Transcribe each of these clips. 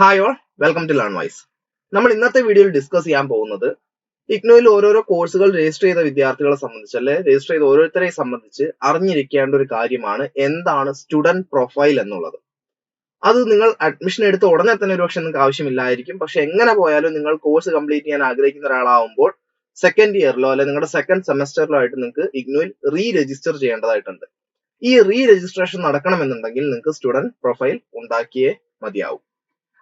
Hi all welcome to Learn Wise നമ്മൾ ഇന്നത്തെ വീഡിയോയിൽ ഡിസ്കസ് ചെയ്യാൻ പോകുന്നത് ഇഗ്നോയിൽ ഓരോരോ കോഴ്സുകൾ രജിസ്റ്റർ ചെയ്ത വിദ്യാർത്ഥികളെ സംബന്ധിച്ച് അല്ലെ രജിസ്റ്റർ ചെയ്ത ഓരോരുത്തരെ സംബന്ധിച്ച് അറിഞ്ഞിരിക്കേണ്ട ഒരു കാര്യമാണ് എന്താണ് സ്റ്റുഡന്റ് പ്രൊഫൈൽ എന്നുള്ളത്. അത് നിങ്ങൾ അഡ്മിഷൻ എടുത്ത ഉടനെ തന്നെ ഒരു പക്ഷെ നിങ്ങൾക്ക് ആവശ്യമില്ലായിരിക്കും. പക്ഷെ എങ്ങനെ പോയാലും നിങ്ങൾ കോഴ്സ് കംപ്ലീറ്റ് ചെയ്യാൻ ആഗ്രഹിക്കുന്ന ഒരാളാവുമ്പോൾ സെക്കൻഡ് ഇയറിലോ അല്ലെ നിങ്ങളുടെ സെക്കൻഡ് സെമസ്റ്ററിലോ ആയിട്ട് നിങ്ങൾക്ക് ഇഗ്നോയിൽ റീ രജിസ്റ്റർ ചെയ്യേണ്ടതായിട്ടുണ്ട്. ഈ റീ രജിസ്ട്രേഷൻ നടക്കണമെന്നുണ്ടെങ്കിൽ നിങ്ങൾക്ക് സ്റ്റുഡന്റ് പ്രൊഫൈൽ ഉണ്ടാക്കിയേ മതിയാവും.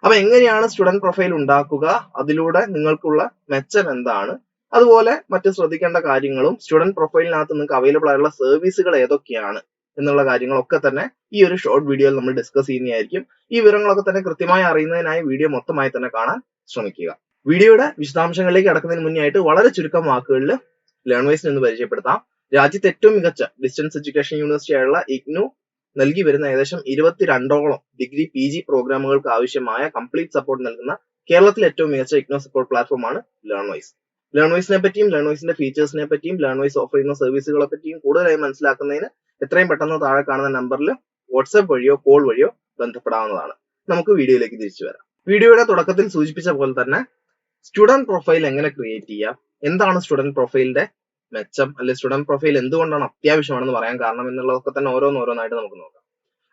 അപ്പൊ എങ്ങനെയാണ് സ്റ്റുഡന്റ് പ്രൊഫൈൽ ഉണ്ടാക്കുക? അതിലൂടെ നിങ്ങൾക്കുള്ള മെച്ചം എന്താണ്? അതുപോലെ മറ്റ് ശ്രദ്ധിക്കേണ്ട കാര്യങ്ങളും സ്റ്റുഡന്റ് പ്രൊഫൈലിനകത്ത് നിങ്ങൾക്ക് അവൈലബിൾ ആയിട്ടുള്ള സർവീസുകൾ ഏതൊക്കെയാണ് എന്നുള്ള കാര്യങ്ങളൊക്കെ തന്നെ ഈ ഒരു ഷോർട്ട് വീഡിയോയിൽ നമ്മൾ ഡിസ്കസ് ചെയ്യുന്നതായിരിക്കും. ഈ വിവരങ്ങളൊക്കെ തന്നെ കൃത്യമായി അറിയുന്നതിനായി വീഡിയോ മൊത്തമായി തന്നെ കാണാൻ ശ്രമിക്കുക. വീഡിയോയുടെ വിശദാംശങ്ങളിലേക്ക് കടക്കുന്നതിന് മുന്നേ ആയിട്ട് വളരെ ചുരുക്കം വാക്കുകളിൽ ലേൺ വൈസിന് ഒന്ന് പരിചയപ്പെടുത്താം. രാജ്യത്തെ ഏറ്റവും മികച്ച ഡിസ്റ്റൻസ് എഡ്യൂക്കേഷൻ യൂണിവേഴ്സിറ്റി ആയുള്ള ഇഗ്നു നൽകി വരുന്ന ഏകദേശം ഇരുപത്തിരണ്ടോളം ഡിഗ്രി പി ജി പ്രോഗ്രാമുകൾക്ക് ആവശ്യമായ കംപ്ലീറ്റ് സപ്പോർട്ട് നൽകുന്ന കേരളത്തിലെ ഏറ്റവും മികച്ച ഇഗ്നോ സപ്പോർട്ട് പ്ലാറ്റ്ഫോമാണ് ലേൺവൈസ് ലേൺവൈസിനെ ലേൺ വൈസിനെ പറ്റിയും ലേൺവൈസിന്റെ ഫീച്ചേഴ്സിനെ പറ്റിയും ലേൺവൈസ് ഓഫർ ചെയ്യുന്ന സർവീസുകളെ പറ്റിയും കൂടുതലായി മനസ്സിലാക്കുന്നതിന് എത്രയും പെട്ടെന്ന് താഴെ കാണുന്ന നമ്പറിൽ വാട്സ്ആപ്പ് വഴിയോ കോൾ വഴിയോ ബന്ധപ്പെടാവുന്നതാണ്. നമുക്ക് വീഡിയോയിലേക്ക് തിരിച്ചു വരാം. വീഡിയോയുടെ തുടക്കത്തിൽ സൂചിപ്പിച്ച പോലെ തന്നെ സ്റ്റുഡന്റ് പ്രൊഫൈൽ എങ്ങനെ ക്രിയേറ്റ് ചെയ്യാം? എന്താണ് സ്റ്റുഡന്റ് പ്രൊഫൈലിന്റെ മെച്ചം അല്ലെ സ്റ്റുഡന്റ് പ്രൊഫൈൽ എന്തുകൊണ്ടാണ് അത്യാവശ്യമാണെന്ന് പറയാൻ കാരണം എന്നുള്ളതൊക്കെ തന്നെ ഓരോന്നോരോന്നായിട്ട് നമുക്ക് നോക്കാം.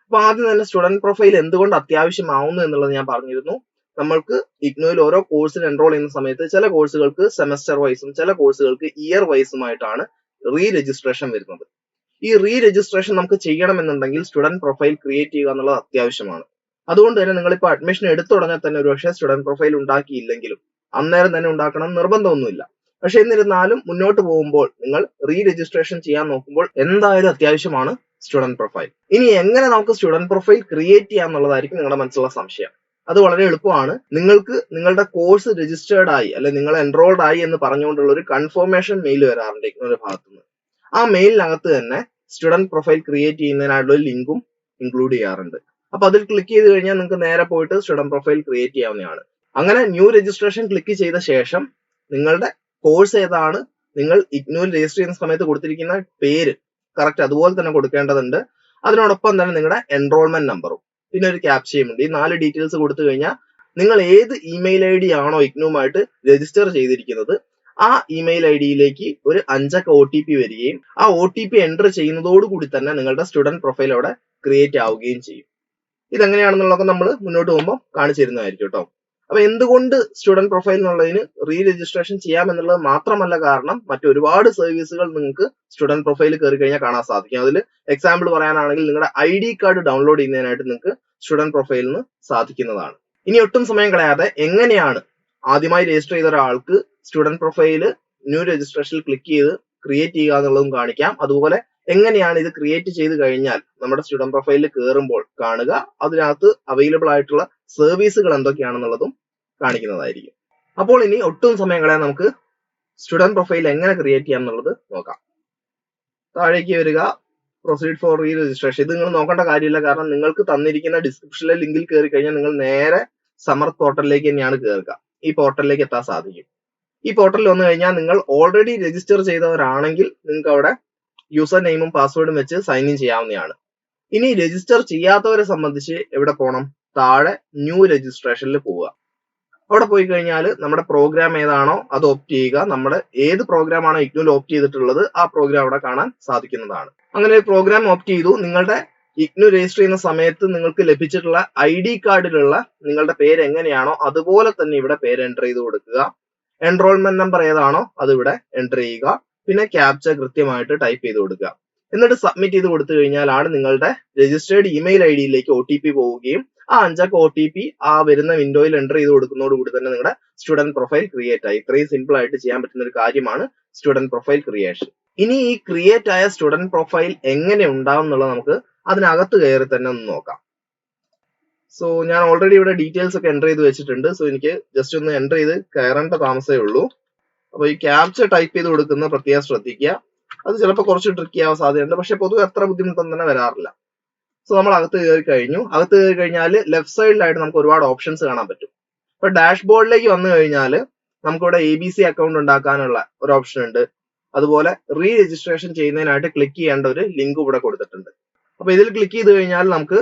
അപ്പൊ ആദ്യം തന്നെ സ്റ്റുഡന്റ് പ്രൊഫൈൽ എന്തുകൊണ്ട് അത്യാവശ്യമാവുന്നു എന്നുള്ളത് ഞാൻ പറഞ്ഞിരുന്നു. നമ്മൾക്ക് ഇഗ്നോയിൽ ഓരോ കോഴ്സിൽ എൻറോൾ ചെയ്യുന്ന സമയത്ത് ചില കോഴ്സുകൾക്ക് സെമസ്റ്റർ വൈസും ചില കോഴ്സുകൾക്ക് ഇയർ വൈസുമായിട്ടാണ് റീ രജിസ്ട്രേഷൻ വരുന്നത്. ഈ റീ രജിസ്ട്രേഷൻ നമുക്ക് ചെയ്യണമെന്നുണ്ടെങ്കിൽ സ്റ്റുഡന്റ് പ്രൊഫൈൽ ക്രിയേറ്റ് ചെയ്യുക എന്നുള്ളത് അത്യാവശ്യമാണ്. അതുകൊണ്ട് തന്നെ നിങ്ങളിപ്പോൾ അഡ്മിഷൻ എടുത്ത ഉടനെ തന്നെ ഒരു പക്ഷേ സ്റ്റുഡന്റ് പ്രൊഫൈൽ ഉണ്ടാക്കിയില്ലെങ്കിലും അന്നേരം തന്നെ ഉണ്ടാക്കണം നിർബന്ധമൊന്നുമില്ല. പക്ഷെ എന്നിരുന്നാലും മുന്നോട്ട് പോകുമ്പോൾ നിങ്ങൾ റീ രജിസ്ട്രേഷൻ ചെയ്യാൻ നോക്കുമ്പോൾ എന്തായാലും അത്യാവശ്യമാണ് സ്റ്റുഡന്റ് പ്രൊഫൈൽ ഇനി എങ്ങനെ നമുക്ക് സ്റ്റുഡന്റ് പ്രൊഫൈൽ ക്രിയേറ്റ് ചെയ്യാം എന്നുള്ളതായിരിക്കും നിങ്ങളുടെ മനസ്സിലുള്ള സംശയം. അത് വളരെ എളുപ്പമാണ്. നിങ്ങൾക്ക് നിങ്ങളുടെ കോഴ്സ് രജിസ്റ്റേർഡ് ആയി അല്ലെ നിങ്ങൾ എൻറോൾഡ് ആയി എന്ന് പറഞ്ഞുകൊണ്ടുള്ള ഒരു കൺഫർമേഷൻ മെയിൽ വരാറുണ്ട് ഇഗ്നോയുടെ ഭാഗത്തു നിന്ന് ആ മെയിലിനകത്ത് തന്നെ സ്റ്റുഡന്റ് പ്രൊഫൈൽ ക്രിയേറ്റ് ചെയ്യുന്നതിനായിട്ടുള്ള ലിങ്കും ഇൻക്ലൂഡ് ചെയ്യാറുണ്ട്. അപ്പൊ അതിൽ ക്ലിക്ക് ചെയ്ത് കഴിഞ്ഞാൽ നിങ്ങൾക്ക് നേരെ പോയിട്ട് സ്റ്റുഡന്റ് പ്രൊഫൈൽ ക്രിയേറ്റ് ചെയ്യാവുന്നതാണ്. അങ്ങനെ ന്യൂ രജിസ്ട്രേഷൻ ക്ലിക്ക് ചെയ്ത ശേഷം നിങ്ങളുടെ കോഴ്സ് ഏതാണ്? നിങ്ങൾ ഇഗ്നോയിൽ രജിസ്റ്റർ ചെയ്യുന്ന സമയത്ത് കൊടുത്തിരിക്കുന്ന പേര് കറക്റ്റ് അതുപോലെ തന്നെ കൊടുക്കേണ്ടതുണ്ട്. അതിനോടൊപ്പം തന്നെ നിങ്ങളുടെ എൻറോൾമെന്റ് നമ്പറും പിന്നെ ഒരു ക്യാപ്ചയും ഉണ്ട്. ഈ നാല് ഡീറ്റെയിൽസ് കൊടുത്തു കഴിഞ്ഞാൽ നിങ്ങൾ ഏത് ഇമെയിൽ ഐ ഡി ആണോ ഇഗ്നുമായിട്ട് രജിസ്റ്റർ ചെയ്തിരിക്കുന്നത് ആ ഇമെയിൽ ഐ ഡിയിലേക്ക് ഒരു അഞ്ചക്ക ഒ ടി പി വരികയും ആ ഒ ടി പി എന്റർ ചെയ്യുന്നതോടുകൂടി തന്നെ നിങ്ങളുടെ സ്റ്റുഡന്റ് പ്രൊഫൈൽ അവിടെ ക്രിയേറ്റ് ആവുകയും ചെയ്യും. ഇതെങ്ങനെയാണെന്നുള്ളതൊക്കെ നമ്മൾ മുന്നോട്ട് പോകുമ്പോൾ കാണിച്ചു തരുന്നതായിരിക്കും കേട്ടോ. അപ്പൊ എന്തുകൊണ്ട് സ്റ്റുഡന്റ് പ്രൊഫൈൽ എന്നുള്ളതിന് റീ രജിസ്ട്രേഷൻ ചെയ്യാം എന്നുള്ളത് മാത്രമല്ല കാരണം മറ്റൊരുപാട് സർവീസുകൾ നിങ്ങൾക്ക് സ്റ്റുഡന്റ് പ്രൊഫൈൽ കയറി കഴിഞ്ഞാൽ കാണാൻ സാധിക്കും. അതിൽ എക്സാമ്പിൾ പറയാനാണെങ്കിൽ നിങ്ങളുടെ ഐ ഡി കാർഡ് ഡൗൺലോഡ് ചെയ്യുന്നതിനായിട്ട് നിങ്ങൾക്ക് സ്റ്റുഡന്റ് നിന്ന് സാധിക്കുന്നതാണ്. ഇനി ഒട്ടും സമയം കളയാതെ എങ്ങനെയാണ് ആദ്യമായി രജിസ്റ്റർ ചെയ്ത ഒരാൾക്ക് സ്റ്റുഡന്റ് പ്രൊഫൈൽ ന്യൂ രജിസ്ട്രേഷനിൽ ക്ലിക്ക് ചെയ്ത് ക്രിയേറ്റ് ചെയ്യുക എന്നുള്ളതും കാണിക്കാം. അതുപോലെ എങ്ങനെയാണ് ഇത് ക്രിയേറ്റ് ചെയ്ത് കഴിഞ്ഞാൽ നമ്മുടെ സ്റ്റുഡന്റ് പ്രൊഫൈലിൽ കയറുമ്പോൾ കാണുക അതിനകത്ത് അവൈലബിൾ ആയിട്ടുള്ള സർവീസുകൾ എന്തൊക്കെയാണെന്നുള്ളതും കാണിക്കുന്നതായിരിക്കും. അപ്പോൾ ഇനി ഒട്ടും സമയം കളയാൻ നമുക്ക് സ്റ്റുഡന്റ് പ്രൊഫൈൽ എങ്ങനെ ക്രിയേറ്റ് ചെയ്യാം എന്നുള്ളത് നോക്കാം. താഴേക്ക് വരിക പ്രൊസീഡ് ഫോർ റീ രജിസ്ട്രേഷൻ ഇത് നിങ്ങൾ നോക്കേണ്ട കാര്യമില്ല കാരണം നിങ്ങൾക്ക് തന്നിരിക്കുന്ന ഡിസ്ക്രിപ്ഷനിലെ ലിങ്കിൽ കയറി കഴിഞ്ഞാൽ നിങ്ങൾ നേരെ സമർ പോർട്ടലിലേക്ക് തന്നെയാണ് കയറുക. ഈ പോർട്ടലിലേക്ക് എത്താൻ സാധിക്കും. ഈ പോർട്ടലിൽ വന്നു കഴിഞ്ഞാൽ നിങ്ങൾ ഓൾറെഡി രജിസ്റ്റർ ചെയ്തവരാണെങ്കിൽ നിങ്ങൾക്ക് അവിടെ യൂസർ നെയിമും പാസ്വേഡും വെച്ച് സൈൻ ഇൻ ചെയ്യാവുന്നതാണ്. ഇനി രജിസ്റ്റർ ചെയ്യാത്തവരെ സംബന്ധിച്ച് എവിടെ പോകണം താഴെ ന്യൂ രജിസ്ട്രേഷനിൽ പോവുക. അവിടെ പോയി കഴിഞ്ഞാൽ നമ്മുടെ പ്രോഗ്രാം ഏതാണോ അത് ഓപ്റ്റ് ചെയ്യുക. നമ്മുടെ ഏത് പ്രോഗ്രാം ആണോ ഇഗ്നോയിൽ ഓപ്റ്റ് ചെയ്തിട്ടുള്ളത് ആ പ്രോഗ്രാം അവിടെ കാണാൻ സാധിക്കുന്നതാണ്. അങ്ങനെ ഒരു പ്രോഗ്രാം ഓപ്റ്റ് ചെയ്തു. നിങ്ങളുടെ ഇഗ്നു രജിസ്റ്റർ ചെയ്യുന്ന സമയത്ത് നിങ്ങൾക്ക് ലഭിച്ചിട്ടുള്ള ഐ ഡി കാർഡിലുള്ള നിങ്ങളുടെ പേര് എങ്ങനെയാണോ അതുപോലെ തന്നെ ഇവിടെ പേര് എന്റർ ചെയ്ത് കൊടുക്കുക. എൻറോൾമെന്റ് നമ്പർ ഏതാണോ അത് ഇവിടെ എന്റർ ചെയ്യുക. പിന്നെ ക്യാപ്ച കൃത്യമായിട്ട് ടൈപ്പ് ചെയ്ത് കൊടുക്കുക. എന്നിട്ട് സബ്മിറ്റ് ചെയ്ത് കൊടുത്തു കഴിഞ്ഞാലാണ് നിങ്ങളുടെ രജിസ്റ്റേർഡ് ഇമെയിൽ ഐ ഡിയിലേക്ക് ഒ ടി പി പോവുകയും ആ അഞ്ചക്ക ഒ ടി പി ആ വരുന്ന വിൻഡോയിൽ എന്റർ ചെയ്ത് കൊടുക്കുന്നതോടുകൂടി തന്നെ നിങ്ങളുടെ സ്റ്റുഡന്റ് പ്രൊഫൈൽ ക്രിയേറ്റ് ആയി. ഇത്രയും സിമ്പിൾ ആയിട്ട് ചെയ്യാൻ പറ്റുന്ന ഒരു കാര്യമാണ് സ്റ്റുഡന്റ് പ്രൊഫൈൽ ക്രിയേഷൻ ഇനി ഈ ക്രിയേറ്റ് ആയ സ്റ്റുഡന്റ് പ്രൊഫൈൽ എങ്ങനെ ഉണ്ടാവും എന്നുള്ളത് നമുക്ക് അതിനകത്ത് കയറി തന്നെ ഒന്ന് നോക്കാം. സോ ഞാൻ ഓൾറെഡി ഇവിടെ ഡീറ്റെയിൽസ് ഒക്കെ എന്റർ ചെയ്ത് വെച്ചിട്ടുണ്ട്. സോ എനിക്ക് ജസ്റ്റ് ഒന്ന് എന്റർ ചെയ്ത് കയറേണ്ട താമസമേ ഉള്ളൂ. അപ്പൊ ഈ ക്യാപ്ച ടൈപ്പ് ചെയ്ത് കൊടുക്കുന്ന പ്രത്യേകം ശ്രദ്ധിക്കുക. അത് ചിലപ്പോൾ കുറച്ച് ട്രിക്കി ആവാൻ സാധ്യതയുണ്ട്. പക്ഷെ പൊതുവെ അത്ര ബുദ്ധിമുട്ടൊന്നും തന്നെ വരാറില്ല. സോ നമ്മൾ അകത്ത് കയറി കഴിഞ്ഞു. അകത്ത് കയറി കഴിഞ്ഞാൽ ലെഫ്റ്റ് സൈഡിലായിട്ട് നമുക്ക് ഒരുപാട് ഓപ്ഷൻസ് കാണാൻ പറ്റും. അപ്പൊ ഡാഷ്ബോർഡിലേക്ക് വന്നു കഴിഞ്ഞാൽ നമുക്കിവിടെ എ ബി സി അക്കൗണ്ട് ഉണ്ടാക്കാനുള്ള ഒരു ഓപ്ഷൻ ഉണ്ട്. അതുപോലെ റീ രജിസ്ട്രേഷൻ ചെയ്യുന്നതിനായിട്ട് ക്ലിക്ക് ചെയ്യേണ്ട ഒരു ലിങ്ക് ഇവിടെ കൊടുത്തിട്ടുണ്ട്. അപ്പൊ ഇതിൽ ക്ലിക്ക് ചെയ്ത് കഴിഞ്ഞാൽ നമുക്ക്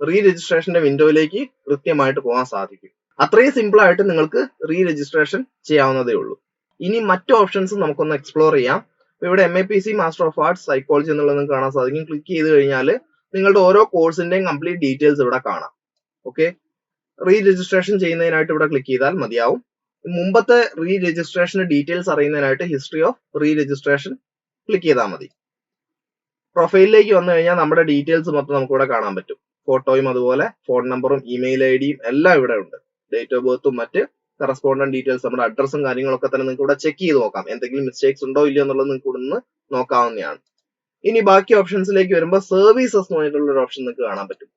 റീ രജിസ്ട്രേഷന്റെ വിൻഡോയിലേക്ക് കൃത്യമായിട്ട് പോകാൻ സാധിക്കും. അത്രയും സിമ്പിൾ ആയിട്ട് നിങ്ങൾക്ക് റീ രജിസ്ട്രേഷൻ ചെയ്യാവുന്നതേ ഉള്ളൂ. ഇനി മറ്റു ഓപ്ഷൻസ് നമുക്കൊന്ന് എക്സ്പ്ലോർ ചെയ്യാം. ഇവിടെ M A P C master of arts psychology എന്നുള്ളത് കാണാൻ സാധിക്കും. ക്ലിക്ക് ചെയ്ത് കഴിഞ്ഞാൽ നിങ്ങളുടെ ഓരോ കോഴ്സിന്റെയും കംപ്ലീറ്റ് ഡീറ്റെയിൽസ് ഇവിടെ കാണാം. ഓക്കെ റീ രജിസ്ട്രേഷൻ ചെയ്യുന്നതിനായിട്ട് ഇവിടെ ക്ലിക്ക് ചെയ്താൽ മതിയാവും. മുമ്പത്തെ re registration details അറിയുന്നതിനായിട്ട് history of re registration click ചെയ്താൽ മതി. പ്രൊഫൈലിലേക്ക് വന്നു കഴിഞ്ഞാൽ നമ്മുടെ ഡീറ്റെയിൽസ് മൊത്തം നമുക്ക് ഇവിടെ കാണാൻ പറ്റും. ഫോട്ടോയും അതുപോലെ ഫോൺ നമ്പറും ഇമെയിൽ ഐ ഡിയും എല്ലാം ഇവിടെ ഉണ്ട്. ഡേറ്റ് ഓഫ് ബർത്തും മറ്റ് കറസ്പോണ്ടന്റ് ഡീറ്റെയിൽസ് നമ്മുടെ അഡ്രസ്സും കാര്യങ്ങളൊക്കെ തന്നെ നിങ്ങൾക്ക് ഇവിടെ ചെക്ക് ചെയ്ത് നോക്കാം. എന്തെങ്കിലും മിസ്റ്റേക്സ് ഉണ്ടോ ഇല്ലയോ എന്നുള്ളത് നിങ്ങൾക്ക് ഇവിടെ നിന്ന് നോക്കാവുന്നതാണ്. ഇനി ബാക്കി ഓപ്ഷൻസിലേക്ക് വരുമ്പോൾ സർവീസസ് എന്ന് പറഞ്ഞിട്ടുള്ള ഒരു ഓപ്ഷൻ നിങ്ങൾക്ക് കാണാൻ പറ്റും.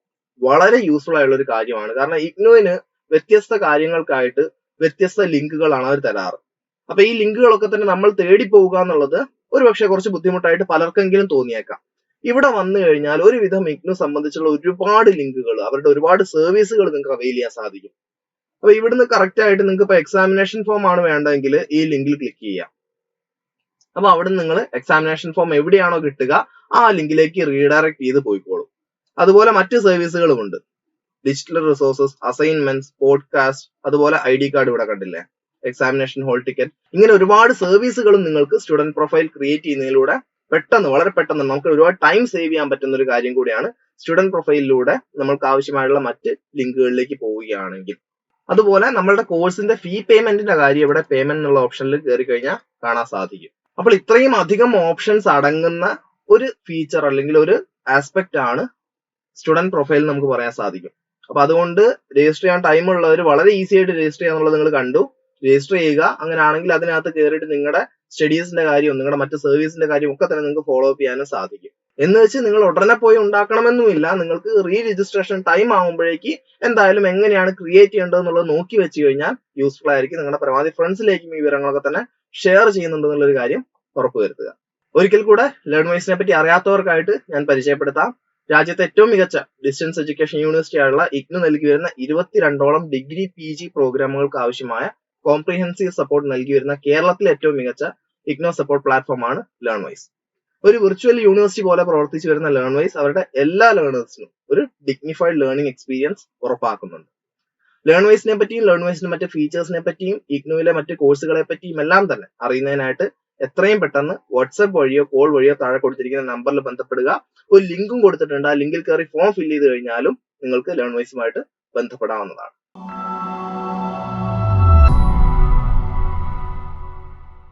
വളരെ യൂസ്ഫുൾ ആയുള്ള ഒരു കാര്യമാണ്. കാരണം ഇഗ്നോയിന് വ്യത്യസ്ത കാര്യങ്ങൾക്കായിട്ട് വ്യത്യസ്ത ലിങ്കുകളാണ് അവർ തരാറ്. അപ്പൊ ഈ ലിങ്കുകളൊക്കെ തന്നെ നമ്മൾ തേടി പോവുക എന്നുള്ളത് ഒരുപക്ഷെ കുറച്ച് ബുദ്ധിമുട്ടായിട്ട് പലർക്കെങ്കിലും തോന്നിയേക്കാം. ഇവിടെ വന്നു കഴിഞ്ഞാൽ ഒരുവിധം ഇഗ്നു സംബന്ധിച്ചുള്ള ഒരുപാട് ലിങ്കുകൾ അവരുടെ ഒരുപാട് സർവീസുകൾ നിങ്ങൾക്ക് അവൈൽ ചെയ്യാൻ സാധിക്കും. അപ്പൊ ഇവിടുന്ന് കറക്റ്റ് ആയിട്ട് നിങ്ങൾക്ക് ഇപ്പൊ എക്സാമിനേഷൻ ഫോം ആണ് വേണ്ടതെങ്കിൽ ഈ ലിങ്കിൽ ക്ലിക്ക് ചെയ്യാം. അപ്പൊ അവിടെ നിങ്ങൾ എക്സാമിനേഷൻ ഫോം എവിടെയാണോ കിട്ടുക ആ ലിങ്കിലേക്ക് റീഡയറക്ട് ചെയ്ത് പോയിക്കോളും. അതുപോലെ മറ്റ് സർവീസുകളും ഉണ്ട്. ഡിജിറ്റൽ റിസോഴ്സസ് അസൈൻമെന്റ്സ് പോഡ്കാസ്റ്റ് അതുപോലെ ഐ ഡി കാർഡ് ഇവിടെ കണ്ടില്ലേ? എക്സാമിനേഷൻ ഹോൾ ടിക്കറ്റ് ഇങ്ങനെ ഒരുപാട് സർവീസുകളും നിങ്ങൾക്ക് സ്റ്റുഡന്റ് പ്രൊഫൈൽ ക്രിയേറ്റ് ചെയ്യുന്നതിലൂടെ പെട്ടെന്ന് വളരെ പെട്ടെന്ന് നമുക്ക് ഒരുപാട് ടൈം സേവ് ചെയ്യാൻ പറ്റുന്ന ഒരു കാര്യം കൂടിയാണ് സ്റ്റുഡന്റ് പ്രൊഫൈലിലൂടെ നമ്മൾക്ക് ആവശ്യമായുള്ള മറ്റ് ലിങ്കുകളിലേക്ക് പോവുകയാണെങ്കിൽ. അതുപോലെ നമ്മളുടെ കോഴ്സിന്റെ ഫീ പേയ്മെന്റിന്റെ കാര്യം ഇവിടെ പേയ്മെന്റ് എന്നുള്ള ഓപ്ഷനിൽ കയറി കഴിഞ്ഞാൽ കാണാൻ സാധിക്കും. അപ്പോൾ ഇത്രയും അധികം ഓപ്ഷൻസ് അടങ്ങുന്ന ഒരു ഫീച്ചർ അല്ലെങ്കിൽ ഒരു ആസ്പെക്റ്റ് ആണ് സ്റ്റുഡന്റ് പ്രൊഫൈൽ നമുക്ക് പറയാൻ സാധിക്കും. അപ്പൊ അതുകൊണ്ട് രജിസ്റ്റർ ചെയ്യാൻ ടൈം ഉള്ളവർ വളരെ ഈസി ആയിട്ട് രജിസ്റ്റർ ചെയ്യാന്നുള്ളത് നിങ്ങൾ കണ്ടു. രജിസ്റ്റർ ചെയ്യുക. അങ്ങനെ ആണെങ്കിൽ അതിനകത്ത് കയറിയിട്ട് നിങ്ങളുടെ സ്റ്റഡീസിന്റെ കാര്യവും നിങ്ങളുടെ മറ്റ് സർവീസിന്റെ കാര്യവും ഒക്കെ തന്നെ നിങ്ങൾക്ക് ഫോളോ അപ്പ് ചെയ്യാനും സാധിക്കും. എന്ന് വെച്ച് നിങ്ങൾ ഉടനെ പോയി ഉണ്ടാക്കണമെന്നുമില്ല നിങ്ങൾക്ക് റീ രജിസ്ട്രേഷൻ ടൈം ആകുമ്പോഴേക്ക് എന്തായാലും എങ്ങനെയാണ് ക്രിയേറ്റ് ചെയ്യേണ്ടത് എന്നുള്ളത് നോക്കി വെച്ച് കഴിഞ്ഞാൽ യൂസ്ഫുൾ ആയിരിക്കും. നിങ്ങളുടെ പരമാവധി ഫ്രണ്ട്സിലേക്കും ഈ വിവരങ്ങളൊക്കെ തന്നെ ഷെയർ ചെയ്യുന്നുണ്ട് എന്നുള്ളൊരു കാര്യം ഉറപ്പുവരുത്തുക. ഒരിക്കൽ കൂടെ ലേൺ വൈസിനെ പറ്റി അറിയാത്തവർക്കായിട്ട് ഞാൻ പരിചയപ്പെടുത്താം. രാജ്യത്തെ ഏറ്റവും മികച്ച ഡിസ്റ്റൻസ് എഡ്യൂക്കേഷൻ യൂണിവേഴ്സിറ്റി ആയുള്ള ഇഗ്നു നൽകി വരുന്ന ഇരുപത്തിരണ്ടോളം ഡിഗ്രി പി ജി പ്രോഗ്രാമുകൾക്ക് ആവശ്യമായ കോംപ്രിഹെൻസീവ് സപ്പോർട്ട് നൽകി വരുന്ന കേരളത്തിലെ ഏറ്റവും മികച്ച ഇഗ്നോ സപ്പോർട്ട് പ്ലാറ്റ്ഫോമാണ് ലേൺ വൈസ് ഒരു വിർച്വൽ യൂണിവേഴ്സിറ്റി പോലെ പ്രവർത്തിച്ചു വരുന്ന ലേൺ വൈസ് അവരുടെ എല്ലാ ലേണേഴ്സിനും ഒരു ഡിഗ്നിഫൈഡ് ലേണിംഗ് എക്സ്പീരിയൻസ് ഉറപ്പാക്കുന്നുണ്ട്. ലേൺ വൈസിനെ പറ്റിയും ലേൺ വൈസിന്റെ മറ്റ് ഫീച്ചേഴ്സിനെ പറ്റിയും ഇഗ്നുവിലെ മറ്റ് കോഴ്സുകളെ പറ്റിയും എല്ലാം തന്നെ അറിയുന്നതിനായിട്ട് എത്രയും പെട്ടെന്ന് വാട്സ്ആപ്പ് വഴിയോ കോൾ വഴിയോ താഴെ കൊടുത്തിരിക്കുന്ന നമ്പറിൽ ബന്ധപ്പെടുക. ഒരു ലിങ്കും കൊടുത്തിട്ടുണ്ട്. ആ ലിങ്കിൽ കയറി ഫോം ഫില്ല് ചെയ്ത് കഴിഞ്ഞാലും നിങ്ങൾക്ക് ലേൺ വൈസുമായിട്ട് ബന്ധപ്പെടാവുന്നതാണ്.